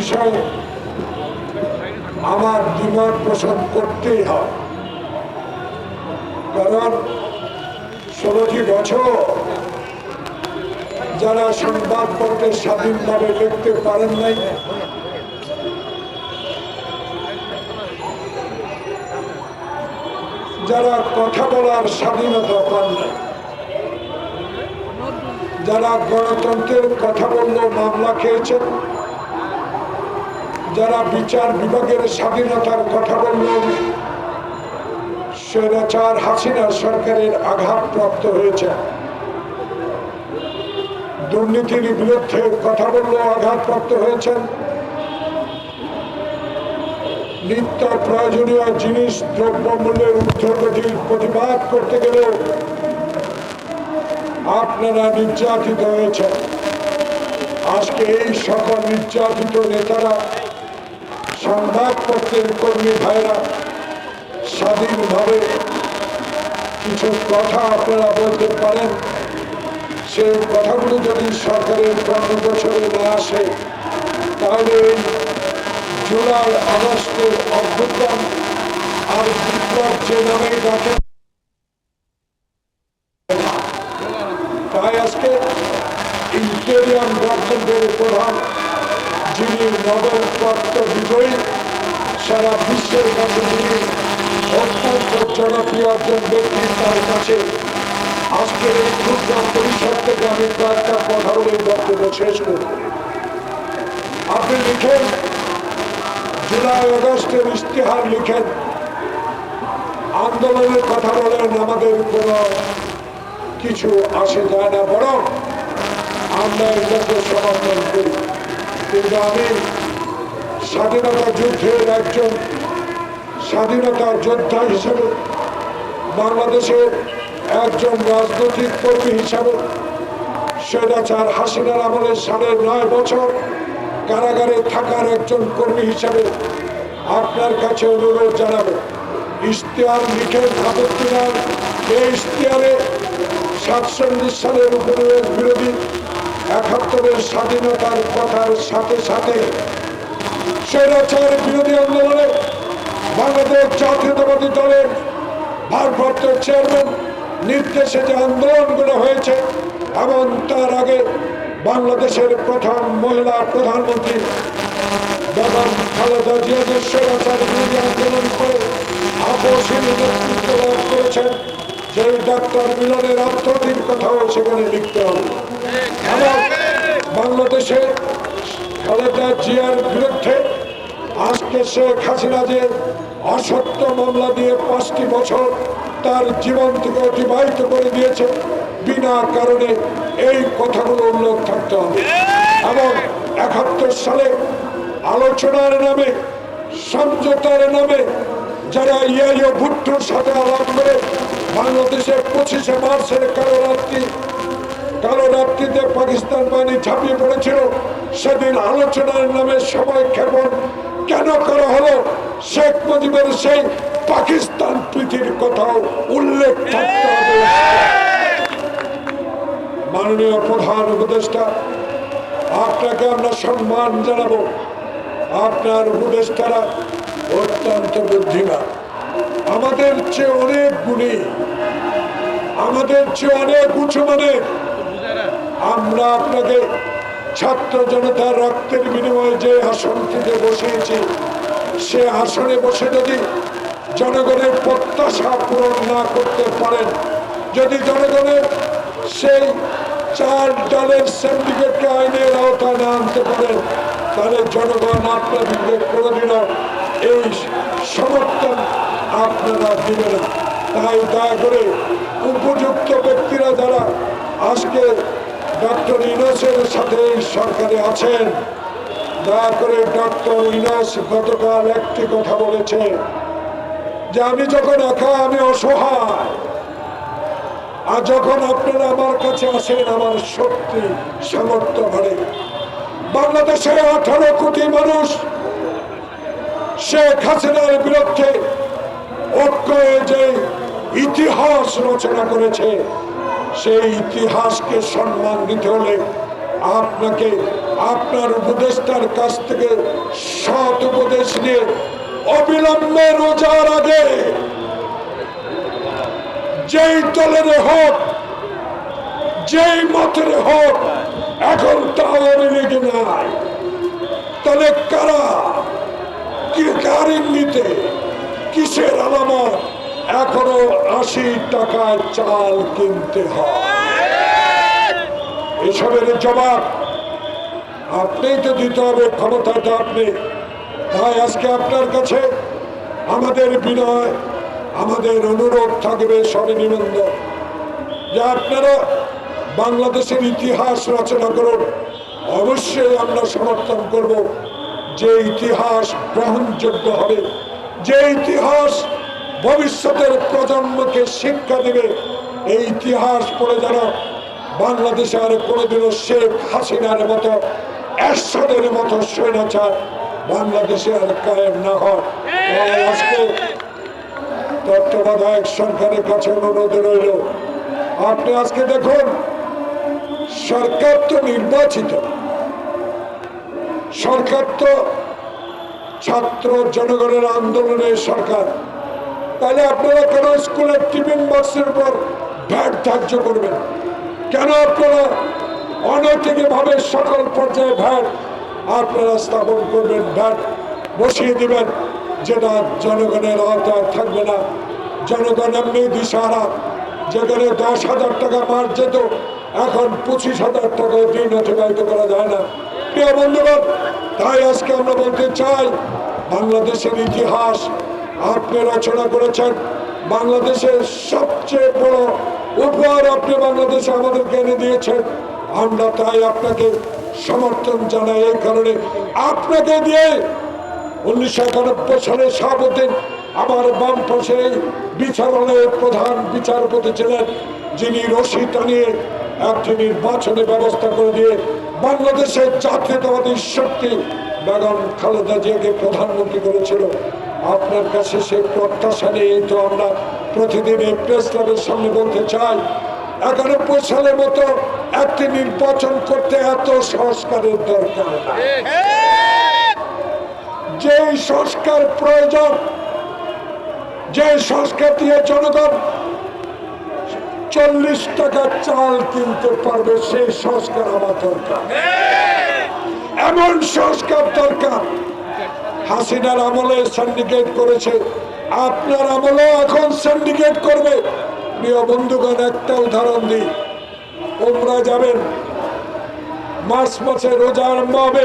বিষয়ে আমার দ্বিমত পোষণ করতেই হয়। কারণ ষোলোটি বছর যারা সংবাদপত্রে স্বাধীনভাবে লিখতে পারেন নাই, যারা কথা বলার স্বাধীনতা পান নাই, যারা গণতন্ত্রের কথা বললেও মামলা খেয়েছেন যারা বিচার বিভাগের স্বাধীনতার কথা বললেন, স্বৈরাচার হাসিনা সরকারের আঘাতপ্রাপ্ত হয়েছে। দুর্নীতির বিরুদ্ধে কথা বললেও আঘাতপ্রাপ্ত হয়েছেন। নিত্য প্রয়োজনীয় জিনিস দ্রব্যমূল্যের ঊর্ধ্বগতির প্রতিবাদ করতে গেলেও আপনারা নির্যাতিত হয়েছেন। আজকে এই সকল নির্যাতিত নেতারা সংবাদপত্রের কর্মী ভাইরা, স্বাধীনভাবে কিছু কথা আপনারা বলতে পারেন। সেই কথাগুলো যদি সরকারের কর্মবছরে না আসে, তাহলে জুলাই আগস্টের অভ্যুত্থান আর বিপ্লব যে নামে ডাকে, তাই আজকে ইন্টেরিয়াম গভর্নমেন্টের প্রধান যিনি নোবেল প্রাপ্ত বিজয়ী, সারা বিশ্বের কাছে যিনি অত্যন্ত জনপ্রিয় একজন ব্যক্তি তার কাছে। আজকের এই ক্ষুদ্র পরিষদ থেকে আমি কয়েকটা কথা বলে বক্তব্য শেষ করব। আপনি লিখেন, জুলাই আগস্টের ইশতেহার লিখেন। আন্দোলনের কথা বলেন, আমাদের কোনো কিছু আসে যায় না, বরং আমরা এটাকে সমর্থন করি। কিন্তু আমি স্বাধীনতা যুদ্ধের একজন স্বাধীনতা যোদ্ধা হিসেবে, বাংলাদেশের একজন রাজনৈতিক কর্মী হিসাবে স্বৈরাচার হাসিনার আমলের সাড়ে নয় বছর কারাগারে থাকার একজন কর্মী হিসাবে আপনার কাছে অনুরোধ জানাব। ইশতেহার লিখে আপত্তি নেন এই ইশতেহারে সাতচল্লিশ সালের উপনিবেশ বিরোধী একাত্তরের স্বাধীনতার কথার সাথে সাথে স্বৈরাচার বিরোধী আন্দোলনে বাংলাদেশ জাতীয়তাবাদী দলের ভারপ্রাপ্ত চেয়ারম্যান নির্দেশে যে আন্দোলনগুলো হয়েছে, এবং তার আগে বাংলাদেশের প্রথম মহিলা প্রধানমন্ত্রী বেগম খালেদা জিয়াদের স্বৈরাচার বিরোধী আন্দোলন করে আপসীন নেতৃত্ব লাভ করেছেন সেই ডাক্তার মিলনের আত্মীর কথাও সেখানে লিখতে হবে। এবং বাংলাদেশে খালেদা জিয়ার বিরুদ্ধে আজকে শেখ হাসিনা যে অসত্য মামলা দিয়ে পাঁচটি বছর তার জীবন থেকে অতিবাহিত করে দিয়েছে, বিনা কারণে এই কথাগুলো উল্লেখ থাকতে হবে। এবং একাত্তর সালে আলোচনার নামে, সমঝোতার নামে যারা ইয়াইও ভুট্টোর সাথে আলাপ করে বাংলাদেশে পঁচিশে মার্চের কালো কালো রাত্রিতে পাকিস্তান বাহিনী ঝাঁপিয়ে পড়েছিল। সেদিন আলোচনার নামে সময় ক্ষেপণ কেন করা হলো? শেখ মুজিবের সেই পাকিস্তান প্রীতির কথাও উল্লেখ থাকতে হবে। মাননীয় প্রধান উপদেষ্টা, আপনাকে আমরা সম্মান জানাব। আপনার উপদেষ্টারা অত্যন্ত বুদ্ধিমান। আমাদের চেয়ে অনেক গুণী, আমাদের চেয়ে অনেক উঁচু মানের আমরা আপনাদের ছাত্র জনতার রক্তের বিনিময়ে যে আসনটিতে বসিয়েছি, সে আসনে বসে যদি জনগণের প্রত্যাশা পূরণ না করতে পারেন, যদি জনগণের সেই চার দলের সিন্ডিকেটকে আইনের আওতায় না আনতে পারেন, তাহলে জনগণ আপনাদেরকে কোনোদিনও এই সমর্থন আপনারা দিবে না। তাই দয়া করে উপযুক্ত ব্যক্তিরা যারা আজকে ডক্টর ইনোসের সাথে সরকারে আছেন। দয়া করে ডক্টর ইনোস গতকাল একটি কথা বলেছে যে আমি যখন একা, আমি অসহায়। আর যখন আপনারা আমার কাছে আসেন, আমার শক্তি, সামর্থ্য বাড়ে। বাংলাদেশে আঠারো কোটি মানুষ শেখ হাসিনার বিরুদ্ধে ঐক্য যে ইতিহাস রচনা করেছে সেই ইতিহাসকে সম্মান দিতে হলে আপনাকে, আপনার উপদেষ্টার কাছ থেকে সৎ উপদেশ নিয়ে অবিলম্বে রোজার আগে যেই দলের হোক, যেই মতের হোক, এখন তা লীগে নাই। তাহলে কারা, কি কার ইঙ্গিতে কিসের আলামত? এখনও আশি টাকায় চাল কিনতে হয়। এসবের জবাব আপনি তো দিতে হবে, ক্ষমতাটা আপনি। তাই আজকে আপনার কাছে আমাদের বিনয়, আমাদের অনুরোধ থাকবে সবে নিবন্ধন যে আপনারা বাংলাদেশের ইতিহাস রচনা করুন, অবশ্যই আমরা সমর্থন করব যে ইতিহাস গ্রহণযোগ্য হবে। যে ইতিহাস ভবিষ্যতের প্রজন্মকে শিক্ষা দেবে। এই ইতিহাস পড়ে যেন বাংলাদেশে আর কোনোদিনও শেখ হাসিনার মতো, এরশাদের মতো স্বৈরাচার বাংলাদেশে আর কায়েম না হয়। আজকে তত্ত্বাবধায়ক সরকারের কাছে অনুরোধ রইল, আপনি আজকে দেখুন, সরকার তো নির্বাচিত। সরকার তো ছাত্র জনগণের আন্দোলনের সরকার। তাহলে আপনারা কেন স্কুলের টিফিন বক্সের উপর ভ্যাট ধার্য করবেন? কেন আপনারা অনৈতিকভাবে সকল পর্যায়ে ভ্যাট আপনারা স্থাপন করবেন? ভ্যাট বসিয়ে দিবেন, যেটা জনগণের আওতায় থাকবে না। জনগণ এমনি দিশারা যেখানে দশ হাজার টাকা মার যেত, এখন পঁচিশ হাজার টাকা দিন অতিবাহিত করা যায় না। প্রিয় বন্ধুগণ, তাই আজকে আমরা বলতে চাই, বাংলাদেশের ইতিহাস আপনি রচনা করেছেন বাংলাদেশের সবচেয়ে বড় উপহার আপনি বাংলাদেশে আমাদেরকে এনে দিয়েছেন। আমরা তাই আপনাকে সমর্থন জানাই এই কারণে। আপনাকে দিয়ে উনিশশো একানব্বই সালে শাহাবুদ্দিন আমার বাম পাশে বিচারালয়ের প্রধান বিচারপতি ছিলেন, যিনি রশি টানিয়ে একটি নির্বাচনের ব্যবস্থা করে দিয়ে বাংলাদেশের জাতীয়তাবাদী শক্তি বেগম খালেদা জিয়াকে প্রধানমন্ত্রী করেছিল। আপনার কাছে সে প্রত্যাশা নিয়ে তো আমরা প্রতিদিন এই প্রেস ক্লাবের সামনে বলতে চাই, একানব্বই সালের মতো একটি নির্বাচন করতে এত সংস্কারের দরকার। যে সংস্কার প্রয়োজন যে সংস্কার দিয়ে জনগণ চল্লিশ টাকা চাল কিনতে পারবে, সেই সংস্কার আমার দরকার এমন সংস্কার দরকার হাসিনার আমলে সিন্ডিকেট করেছে। আপনার আমলে এখন সিন্ডিকেট করবে। প্রিয় বন্ধুগণ, একটা উদাহরণ দিই। ওমরা যাবেন মার্চ মাসে রোজা আরম্ভ হবে